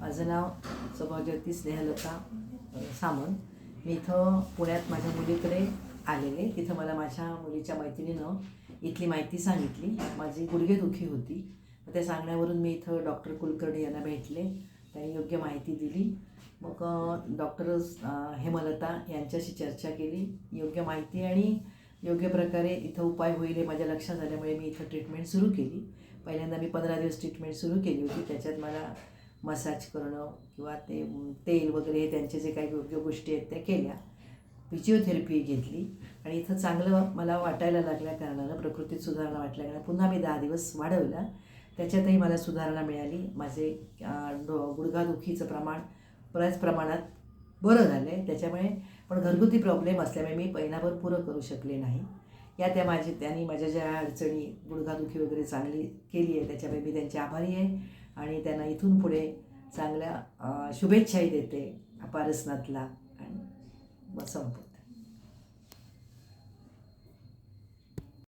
माझं नाव सौभाग्यवती स्नेहलता सामंत. मी इथं पुण्यात माझ्या मुलीकडे आलेले. तिथं मला माझ्या मुलीच्या मैत्रिणीनं इथली माहिती सांगितली. माझी गुडघेदुखी होती. त्या सांगण्यावरून मी इथं डॉक्टर कुलकर्णी यांना भेटले. त्यांनी योग्य माहिती दिली. मग डॉक्टर हेमलता यांच्याशी चर्चा केली. योग्य माहिती आणि योग्य प्रकारे इथं उपाय होईल हे माझ्या लक्षात आल्यामुळे मी इथं ट्रीटमेंट सुरू केली. पहिल्यांदा मी पंधरा दिवस ट्रीटमेंट सुरू केली होती. त्याच्यात मला मसाज करणं किंवा ते तेल वगैरे हे त्यांचे जे काही योग्य गोष्टी आहेत त्या केल्या. फिजिओथेरपी घेतली आणि इथं चांगलं मला वाटायला लागल्या कारणानं प्रकृतीत सुधारणा वाटल्या कारण पुन्हा मी दहा दिवस वाढवला. त्याच्यातही मला सुधारणा मिळाली. माझे डो गुडघादुखीचं प्रमाण बऱ्याच प्रमाणात बरं झालं आहे त्याच्यामुळे पण घरगुती प्रॉब्लेम असल्यामुळे मी महिनाभर पुरं करू शकले नाही. या त्या माझी त्यांनी माझ्या ज्या अडचणी गुडघादुखी वगैरे चांगली केली आहे त्याच्यामुळे मी त्यांची आभारी आहे. आणि त्यांना इथून पुढे चांगल्या शुभेच्छाही देते पारसनाथला आणि मग